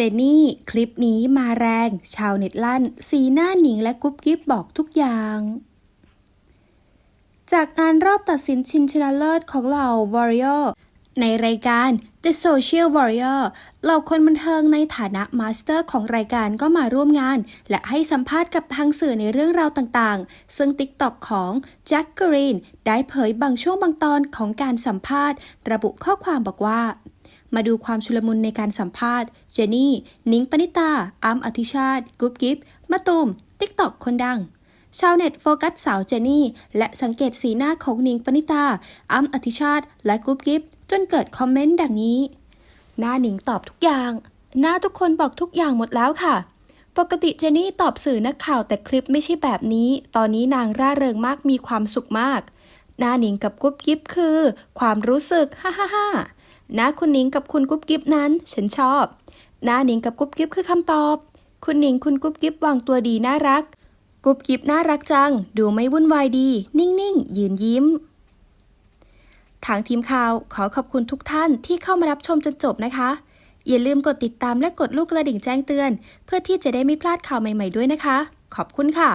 เจนนี่ คลิปนี้มาแรง ชาวเน็ตลั่น สีหน้าหนิงและกุ๊บกิ๊บบอกทุกอย่าง จากงานรอบตัดสินชิงชนะเลิศของเหล่า Warrior ในรายการ The Social Warrior เหล่าคนบันเทิงในฐานะมาสเตอร์ของรายการก็มาร่วมงาน และให้สัมภาษณ์กับทางสื่อในเรื่องราวต่างๆ ซึ่ง TikTok ของแจ็คกรีนได้เผยบางช่วงบางตอนของการสัมภาษณ์ ระบุข้อความบอกว่า มาดูความชุลมุนในการสัมภาษณ์ เจนนี่ นิงปณิตาอัมอธิชาติ กุ๊บกิ๊บมะตูม ติ๊กตอกคนดัง ชาวเน็ตโฟกัสสาวเจนนี่ และสังเกตสีหน้าของนิงปณิตาอัมอธิชาติ และกุ๊บกิ๊บจนเกิดคอมเมนต์ดังนี้ หน้านิงตอบทุกอย่าง หน้าทุกคนบอกทุกอย่างหมดแล้วค่ะ ปกติเจนนี่ตอบสื่อนักข่าวแต่คลิปไม่ใช่แบบนี้ ตอนนี้นางร่าเริงมากมีความสุขมาก หน้าหนิงกับกุ๊บกิ๊บคือ ความรู้สึกฮ่าฮ่าฮ่าหน้าคุณหนิงกับคุณกุ๊บกิ๊บนั้น ฉันชอบ หน้าหนิงกับกุ๊บกิ๊บคือคำตอบ คุณหนิงคุณกุ๊บกิ๊บวางตัวดีน่ารัก กุ๊บกิ๊บน่ารักจัง ดูไม่วุ่นวายดี นิ่งๆ ยืนยิ้ม ทางทีมข่าวขอขอบคุณทุกท่านที่เข้ามารับชมจนจบนะคะ อย่าลืมกดติดตามและกดลูกกระดิ่งแจ้งเตือน เพื่อที่จะได้ไม่พลาดข่าวใหม่ ๆด้วยนะคะ ขอบคุณค่ะ